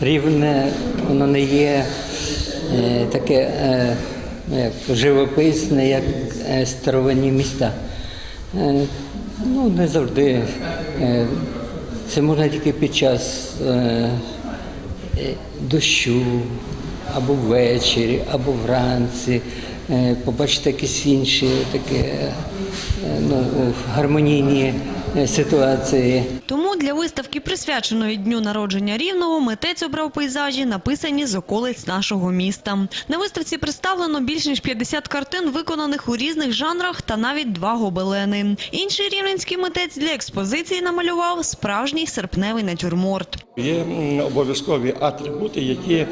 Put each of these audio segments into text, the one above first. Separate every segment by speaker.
Speaker 1: рівне, воно не є е, таке е, ну, як, живописне, як е, старовинні міста. Е, ну, не завжди. Е, це можна тільки під час е, е, дощу, або ввечері, або вранці. Е, побачити якісь інші такі е, ну, гармонійні ситуації.
Speaker 2: Тому для виставки, присвяченої дню народження рівного, митець обрав пейзажі, написані з околиць нашого міста. На виставці представлено більш ніж 50 картин, виконаних у різних жанрах, та навіть два гобелени. Інший рівненський митець для експозиції намалював справжній серпневий натюрморт.
Speaker 3: Є обов'язкові атрибути, які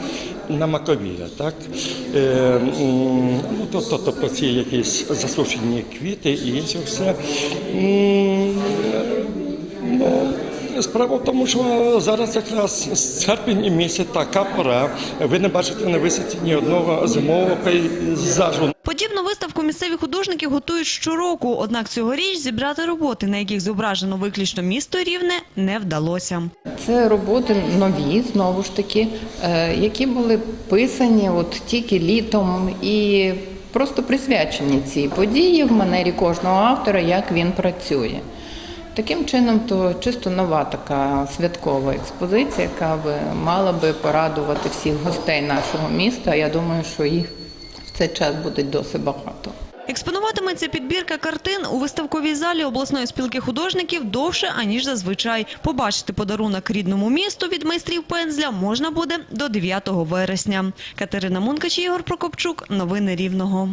Speaker 3: на Маковія, так? Е, ну, тобто, тобто ці якісь засушені квіти і це все. Ну, справа в тому, що зараз якраз серпень місяць така пора. Ви не бачите на висоті ні одного зимового пейзажу.
Speaker 2: Подібну виставку місцеві художники готують щороку, однак цьогоріч зібрати роботи, на яких зображено виключно місто Рівне, не вдалося.
Speaker 4: Це роботи нові, знову ж таки, е, які були писані от тільки літом і просто присвячені цій події в манері кожного автора, як він працює. Таким чином, то чисто нова така святкова експозиція, яка мала би порадувати всіх гостей нашого міста. Я думаю, що їх цей час буде досить багато.
Speaker 2: Експонуватиметься підбірка картин у виставковій залі обласної спілки художників довше, аніж зазвичай. Побачити подарунок рідному місту від майстрів пензля можна буде до 9 вересня. Катерина Мункач, Ігор Прокопчук. Новини Рівного.